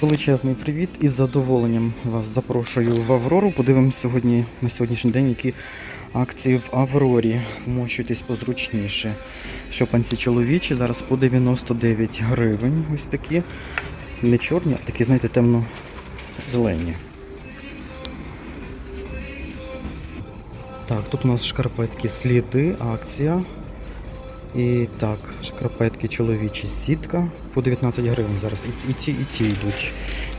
Величезний привіт із задоволенням вас запрошую в Аврору. Подивимось сьогодні на сьогоднішній день, які акції в Аврорі. Вмощуйтесь позручніше. Шопанці чоловічі зараз по 99 гривень. Ось такі. Не чорні, а такі, знаєте, темно-зелені. Так, тут у нас шкарпетки сліди, акція. І так, шкарпетки чоловічі сітка по 19 гривень зараз. І, і ті, і ті йдуть.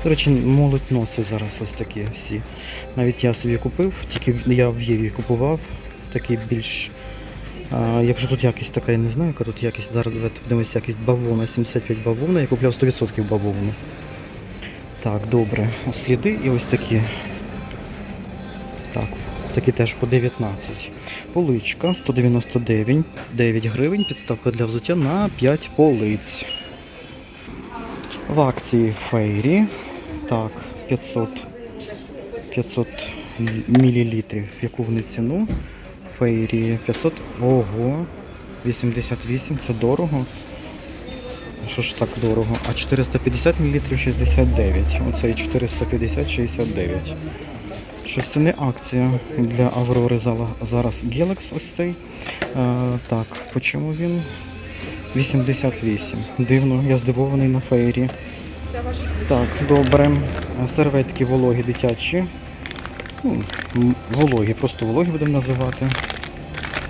До речі, молодь носить зараз ось такі всі. Навіть я собі купив, тільки я в Єві купував. Такий більш. А, якщо тут якість така, я не знаю, яка тут якість. Зараз давайте подивимося, якість бавовна, 75 бавовна. Я купляв 100% бавовну. Так, добре. Сліди і ось такі. Так, такі теж по 19. Поличка 199 9 гривень, підставка для взуття на 5 полиць. В акції Фейрі. Так, 500 500 мл. Яку вони ціну? Фейрі 500. Ого! 88, це дорого. Що ж так дорого? А 450 мл 69. Оцей 450 69. Щось це не акція для Аврори зараз Galax ось цей. А, так, по чому він? 88. Дивно, я здивований на фейрі. Так, добре. Серветки вологі дитячі. Ну, вологі, просто вологі будемо називати.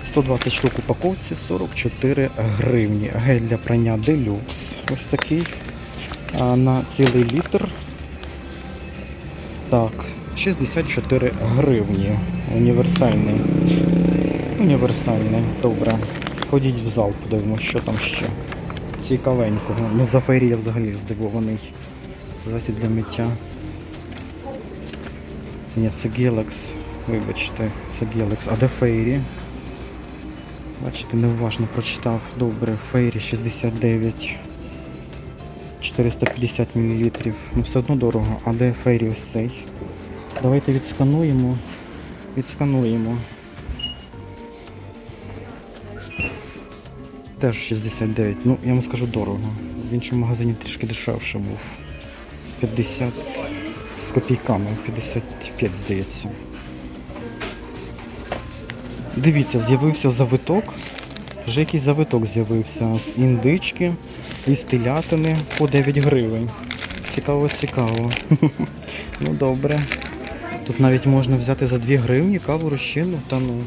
120 штук упаковці, 44 гривні. Гель для прання делюкс. Ось такий. На цілий літр. Так, 64 гривні. Універсальний. Універсальний, добре. Ходіть в зал, подивимося, що там ще. Цікавенького. Ну, за фейрі я взагалі здивований. Засіб для миття. Ні, це Galax. Вибачте, це Galax. А де фейрі? Бачите, неуважно прочитав. Добре, фейрі 69. 450 мл. Ну все одно дорого. А де фейрі ось цей? Давайте відскануємо. Відскануємо. Теж 69. Ну, я вам скажу дорого. В іншому магазині трішки дешевше був. 50 з копійками, 55, здається. Дивіться, з'явився завиток. Вже якийсь завиток з'явився з індички і з телятини по 9 гривень. Цікаво, цікаво. Ну добре. Тут навіть можна взяти за 2 гривні каву розчину, та ну.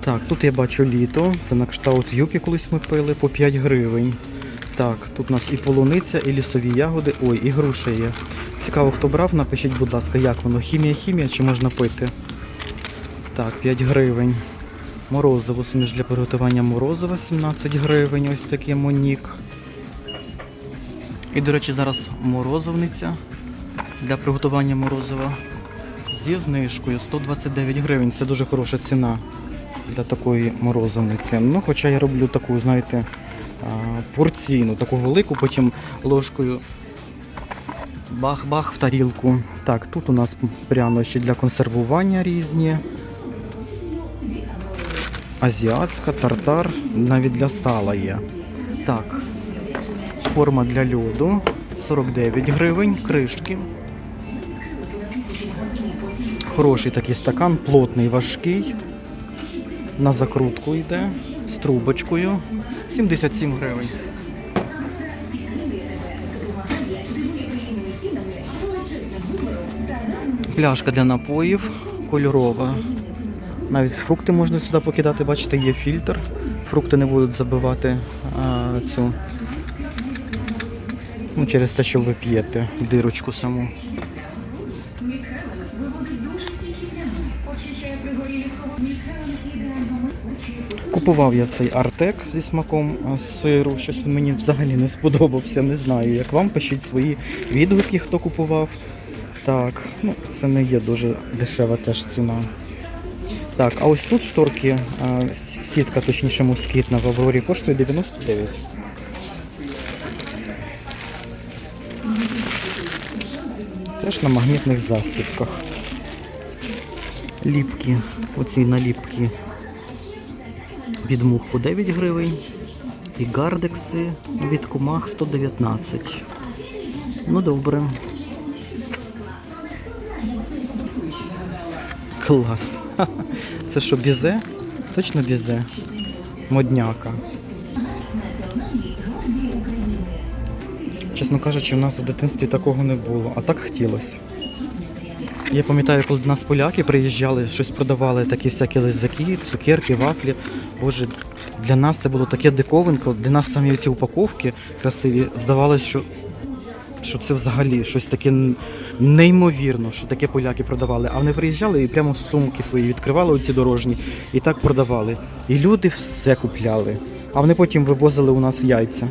Так, тут я бачу літо. Це на кшталт юки колись ми пили по 5 гривень. Так, тут у нас і полуниця, і лісові ягоди. Ой, і груша є. Цікаво, хто брав, напишіть, будь ласка, як воно. Хімія, хімія чи можна пити? Так, 5 гривень. Морозиво, суміш для приготування морозива 17 гривень, ось такий монік. І, до речі, зараз морозивниця для приготування морозива зі знижкою 129 гривень. Це дуже хороша ціна для такої морозивниці. Ну, хоча я роблю таку, знаєте, порційну, таку велику, потім ложкою бах-бах в тарілку. Так, тут у нас прянощі для консервування різні. Азіатська, тартар, навіть для сала є. Так, форма для льоду 49 гривень, кришки. Хороший такий стакан, плотний, важкий. На закрутку йде з трубочкою. 77 гривень. Пляшка для напоїв кольорова. Навіть фрукти можна сюди покидати, бачите, є фільтр. Фрукти не будуть забивати а, цю. Ну, через те, що ви п'єте дирочку саму. Купував я цей артек зі смаком а, сиру. Щось мені взагалі не сподобався. Не знаю, як вам. Пишіть свої відгуки, хто купував. Так, ну це не є дуже дешева теж ціна. Так, а ось тут шторки, сітка, точніше москітна в Аврорі коштує 99. Теж на магнітних застібках. Ліпки, оці наліпки від мух по 9 гривень. І гардекси від кумах 119. Ну добре. Клас. Це що, бізе? Точно бізе? Модняка. Чесно кажучи, у нас у дитинстві такого не було, а так хотілося. Я пам'ятаю, коли до нас поляки приїжджали, щось продавали, такі всякі лизаки, цукерки, вафлі. Боже, для нас це було таке диковинко, для нас самі ці упаковки красиві, здавалося, що, що це взагалі щось таке неймовірно, що таке поляки продавали. А вони приїжджали і прямо сумки свої відкривали оці дорожні і так продавали. І люди все купляли. А вони потім вивозили у нас яйця.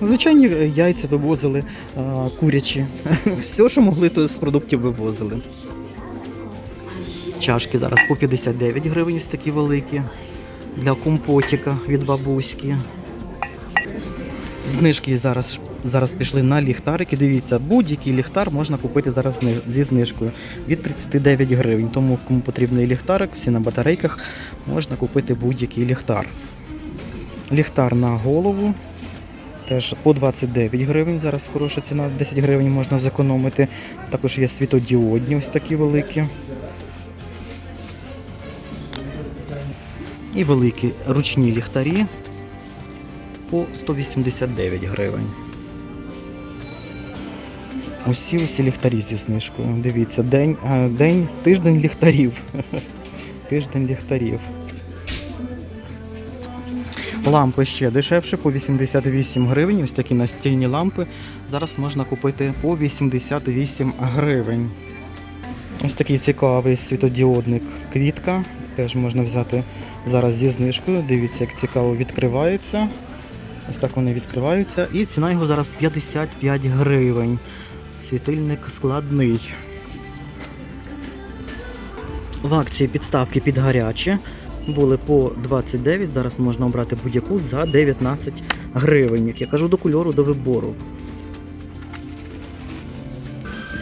Звичайні е, яйця вивозили, а, курячі. Все, що могли, то з продуктів вивозили. Чашки зараз по 59 гривень, ось такі великі. Для компотіка від бабуськи. Знижки зараз, зараз пішли на ліхтарики. Дивіться, будь-який ліхтар можна купити зараз зі знижкою від 39 гривень. Тому кому потрібний ліхтарик, всі на батарейках, можна купити будь-який ліхтар. Ліхтар на голову Теж по 29 гривень. Зараз хороша ціна, 10 гривень можна зекономити. Також є світодіодні, ось такі великі. І великі ручні ліхтарі по 189 гривень. Усі усі ліхтарі зі знижкою. Дивіться, день, а, день, тиждень ліхтарів. Тиждень ліхтарів. Лампи ще дешевше по 88 гривень. Ось такі настільні лампи. Зараз можна купити по 88 гривень. Ось такий цікавий світодіодник квітка. Теж можна взяти зараз зі знижкою. Дивіться, як цікаво відкривається. Ось так вони відкриваються. І ціна його зараз 55 гривень. Світильник складний. В акції підставки під гаряче були по 29, зараз можна обрати будь-яку за 19 гривень. Як я кажу, до кольору, до вибору.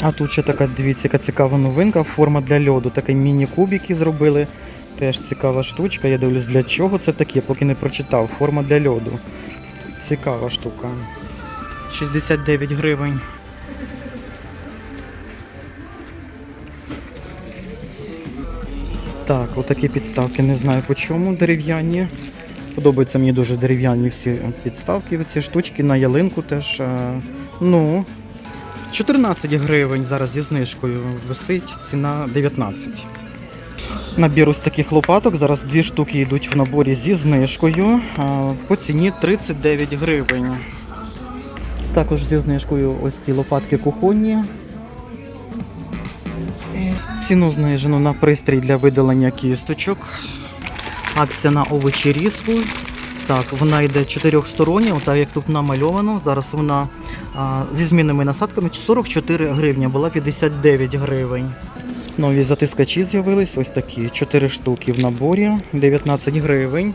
А тут ще така, дивіться, яка цікава новинка, форма для льоду. Такі міні-кубики зробили. Теж цікава штучка. Я дивлюсь, для чого це таке, поки не прочитав. Форма для льоду. Цікава штука. 69 гривень. Так, отакі підставки, не знаю по чому дерев'яні. Подобаються мені дуже дерев'яні всі підставки, ці штучки на ялинку теж. е, Ну, 14 гривень зараз зі знижкою висить, ціна 19. Набір ось таких лопаток. Зараз дві штуки йдуть в наборі зі знижкою. По ціні 39 гривень. Також зі знижкою ось ці лопатки кухонні. Ціну знижено на пристрій для видалення кісточок. Акція на овочі різку. Так, вона йде чотирьохстороння, отак як тут намальовано. Зараз вона а, зі змінними насадками 44 гривні, була 59 гривень. Нові затискачі з'явились, ось такі 4 штуки в наборі, 19 гривень.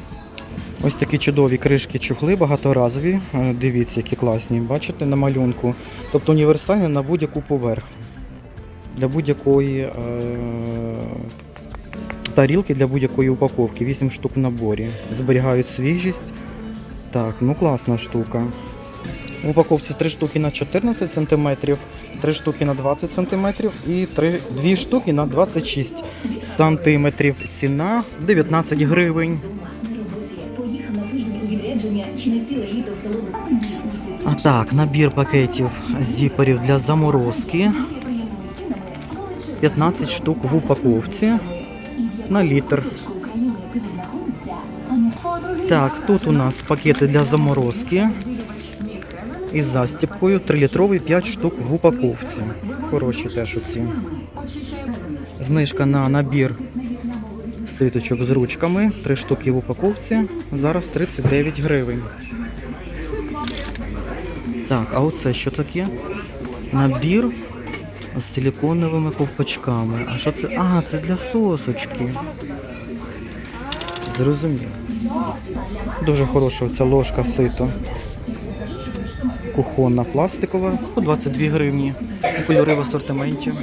Ось такі чудові кришки чохли, багаторазові. Е, Дивіться, які класні, бачите, на малюнку. Тобто універсальні на будь-яку поверхню. Для будь-якої е- тарілки, для будь-якої упаковки. 8 штук в наборі. Зберігають свіжість. Так, ну класна штука. В упаковці 3 штуки на 14 см, 3 штуки на 20 см і 3, 2 штуки на 26 см. Ціна 19 гривень. А так, набір пакетів зіперів для заморозки. 15 штук в упаковці на літр. Так, тут у нас пакети для заморозки із застіпкою 3-літровий 5 штук в упаковці. Хороші теж оці. Знижка на набір світочок з ручками. 3 штуки в упаковці. Зараз 39 гривень. Так, а оце що таке? Набір з силіконовими ковпачками. А що це? А, це для сосочки. Зрозумів. Дуже хороша ця ложка сито. Кухонна пластикова по 22 гривні. Кольори в асортименті.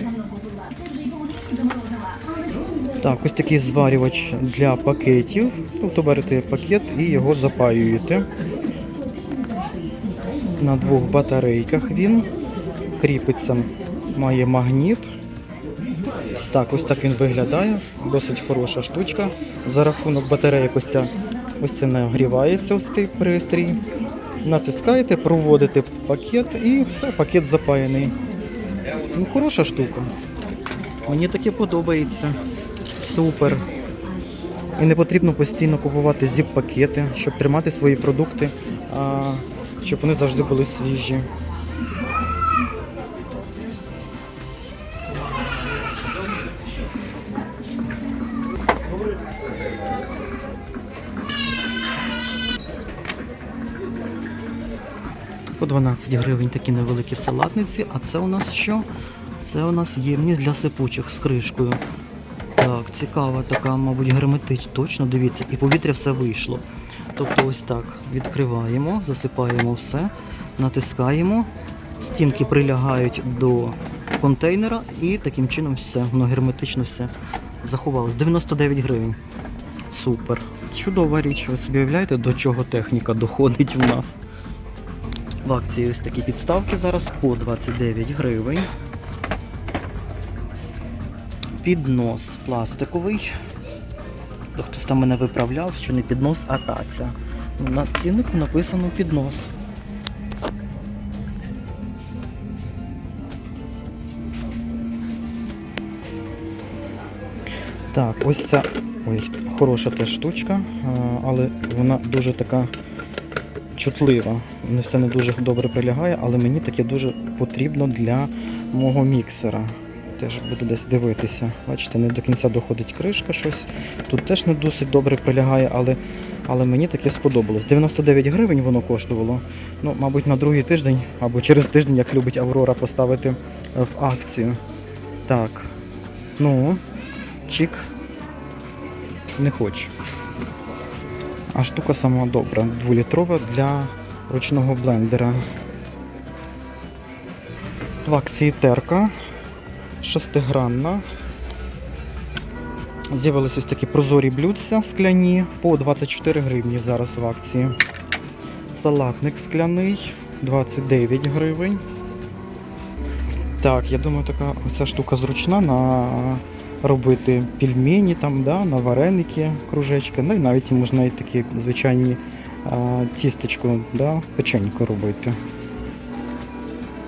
Так, ось такий зварювач для пакетів. Тобто берете пакет і його запаюєте. На двох батарейках він кріпиться, має магніт. Так, ось так він виглядає. Досить хороша штучка. За рахунок батареї ось, ця, ось це нагрівається ось цей пристрій. Натискаєте, проводите пакет і все, пакет запаяний. Ну, хороша штука. Мені таке подобається. Супер. І не потрібно постійно купувати зіп-пакети, щоб тримати свої продукти, а, щоб вони завжди були свіжі. По 12 гривень такі невеликі салатниці, а це у нас що? Це у нас ємність для сипучих з кришкою. Так, цікава така, мабуть, герметич. Точно, дивіться, і повітря все вийшло. Тобто ось так відкриваємо, засипаємо все, натискаємо, стінки прилягають до контейнера і таким чином все, воно герметично все заховалось. 99 гривень. Супер. Чудова річ. Ви собі уявляєте, до чого техніка доходить в нас. В акції ось такі підставки зараз по 29 гривень. Піднос пластиковий. Хтось там мене виправляв, що не піднос, а таця. На ціннику написано піднос. Так, ось ця ой, хороша теж штучка, але вона дуже така чутлива. Не все не дуже добре прилягає, але мені таке дуже потрібно для мого міксера. Теж буду десь дивитися. Бачите, не до кінця доходить кришка щось. Тут теж не досить добре прилягає, але, але мені таке сподобалось. 99 гривень воно коштувало. Ну, мабуть, на другий тиждень або через тиждень, як любить Аврора, поставити в акцію. Так. Ну, чик. Не хоче. А штука сама добра, дволітрова для ручного блендера. В акції терка шестигранна. З'явилися ось такі прозорі блюдця скляні по 24 гривні зараз в акції. Салатник скляний 29 гривень. Так, я думаю, така ця штука зручна на робити пельмені, там, да, на вареники, кружечки. Ну і навіть можна і такі звичайні а, тістечко, да, печенько робити.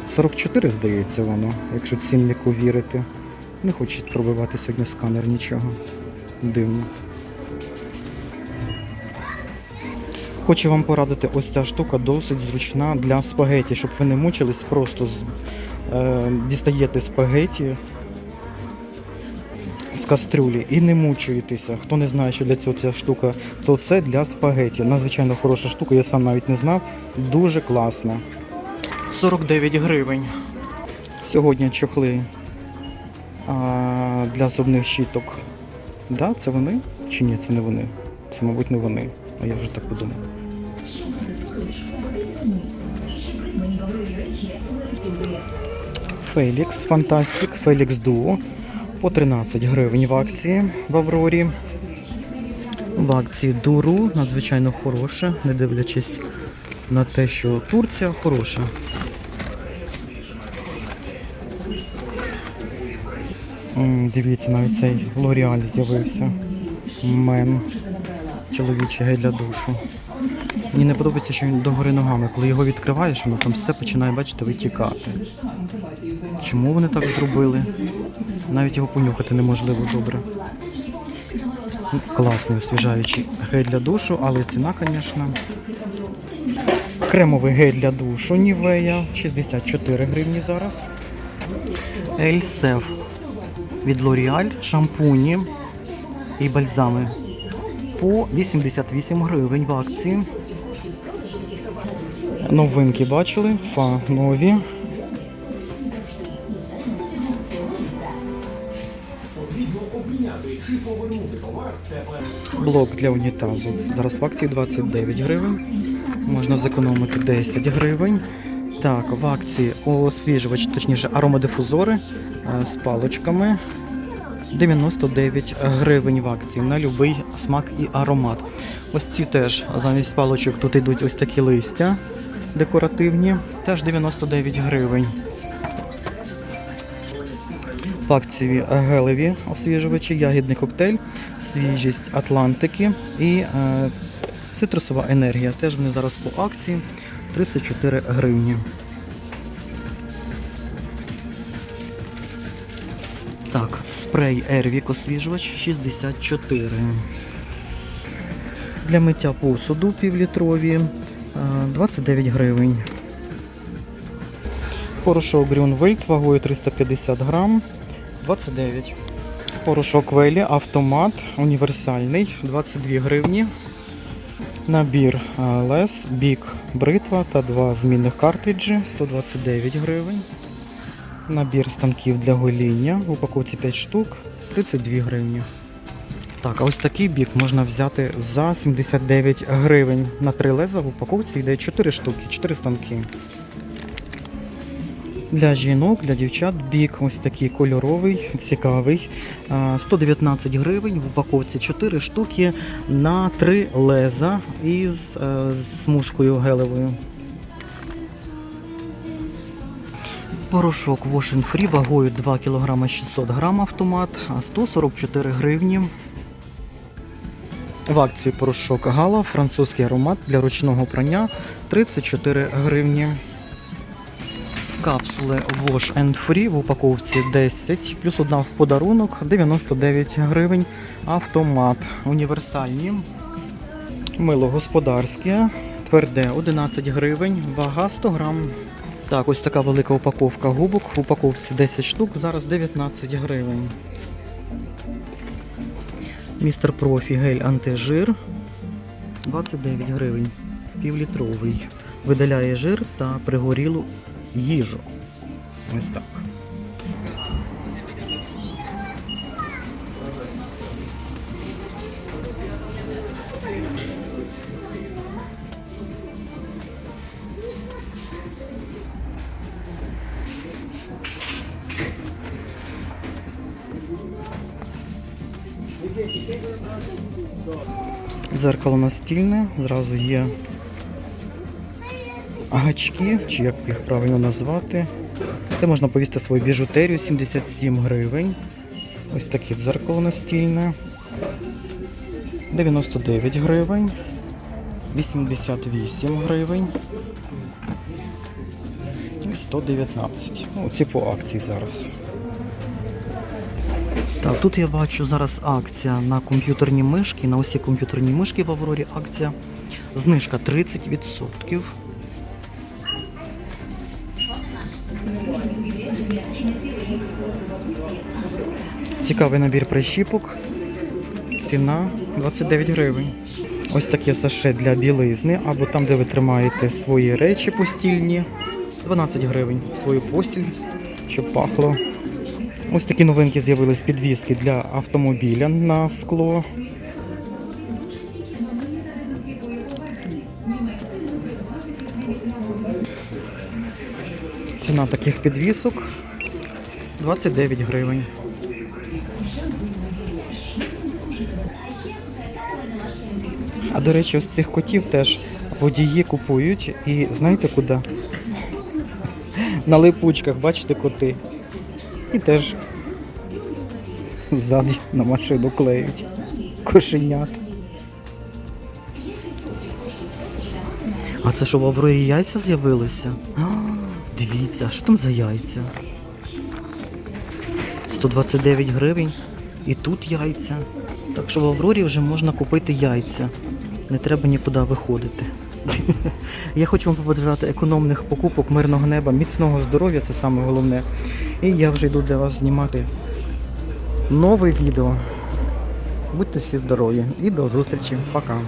44, здається, воно, якщо ціннику вірити. Не хочуть пробивати сьогодні сканер нічого. Дивно. Хочу вам порадити, ось ця штука досить зручна для спагеті, щоб ви не мучились, просто е, дістаєте спагеті кастрюлі і не мучуєтеся. Хто не знає, що для цього ця штука, то це для спагеті. Надзвичайно хороша штука, я сам навіть не знав. Дуже класна. 49 гривень. Сьогодні чохли а, для зубних щіток. Да, це вони? Чи ні, це не вони? Це, мабуть, не вони. А я вже так подумав. Фелікс, Фантастик, Фелікс Дуо по 13 гривень в акції в Аврорі. В акції Дуру надзвичайно хороше, не дивлячись на те, що Турція хороша. Дивіться, навіть цей L'Oreal з'явився. Мен. Чоловічий гель для душу. Мені не подобається, що він догори ногами. Коли його відкриваєш, воно там все починає, бачите, витікати. Чому вони так зробили? Навіть його понюхати неможливо добре. Ну, Класний, освіжаючий гель для душу, але ціна, звісно. Кремовий гель для душу Нівея 64 гривні зараз. Ельсев від L'Oreal, шампуні і бальзами по 88 гривень в акції. Новинки бачили, фа нові. Блок для унітазу. Зараз в акції 29 гривень. Можна зекономити 10 гривень. Так, в акції освіжувач, точніше аромадифузори е, з паличками. 99 гривень в акції на будь-який смак і аромат. Ось ці теж замість паличок тут йдуть ось такі листя декоративні, теж 99 гривень. В гелеві освіжувачі, ягідний коктейль, свіжість Атлантики і е, цитрусова енергія. Теж вони зараз по акції 34 гривні. Так, спрей Ервік освіжувач 64. Для миття посуду півлітрові е, 29 гривень. Порошок Грюнвельт вагою 350 грам 29. Порошок Велі автомат універсальний 22 гривні. Набір е, лес, бік, бритва та два змінних картриджі 129 гривень. Набір станків для гоління в упаковці 5 штук 32 гривні. Так, а ось такий бік можна взяти за 79 гривень. На три леза в упаковці йде 4 штуки, 4 станки. Для жінок, для дівчат бік ось такий кольоровий, цікавий. 119 гривень в упаковці 4 штуки на 3 леза із е, смужкою гелевою. Порошок Wash Free вагою 2 кг 600 г автомат, а 144 гривні. В акції порошок Гала, французький аромат для ручного прання 34 гривні. Капсули Wash and Free в упаковці 10, плюс одна в подарунок 99 гривень. Автомат універсальні. Мило господарське, тверде 11 гривень, вага 100 грам. Так, ось така велика упаковка губок. В упаковці 10 штук, зараз 19 гривень. Містер Профі гель антижир 29 гривень. Півлітровий. Видаляє жир та пригорілу їжу. Ось так. Дзеркало настільне, зразу є гачки, чи як їх правильно назвати. Де можна повісти свою біжутерію 77 гривень. Ось таке дзеркало настільне. 99 гривень. 88 гривень. І 119. Ну, ці по акції зараз. Так, тут я бачу зараз акція на комп'ютерні мишки, на усі комп'ютерні мишки в Аврорі акція. Знижка 30%. Цікавий набір прищіпок. Ціна 29 гривень. Ось таке саше для білизни, або там, де ви тримаєте свої речі постільні. 12 гривень. Свою постіль, щоб пахло. Ось такі новинки з'явились підвіски для автомобіля на скло. Ціна таких підвісок 29 гривень. До речі, ось цих котів теж водії купують і знаєте куди? На липучках, бачите, коти. І теж ззаді на машину клеють кошенят. А це що в Аврорі яйця з'явилися? Дивіться, що там за яйця? 129 гривень. І тут яйця. Так що в Аврорі вже можна купити яйця. Не треба нікуди виходити. Я хочу вам побажати економних покупок, мирного неба, міцного здоров'я, це саме головне. І я вже йду для вас знімати нове відео. Будьте всі здорові і до зустрічі. Пока.